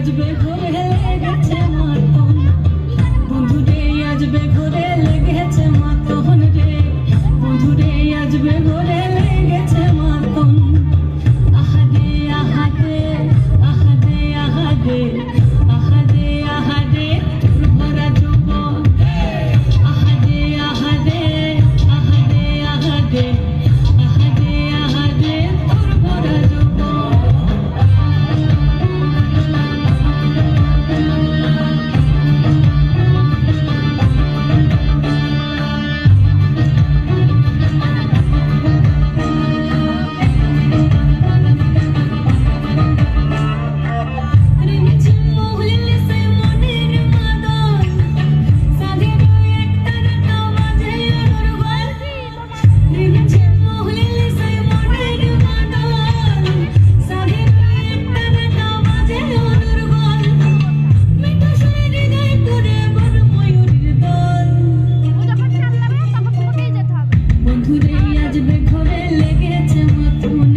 বাজবে ভোর হেলে গেছে মা আজ বেঘরে লেগেছে মতো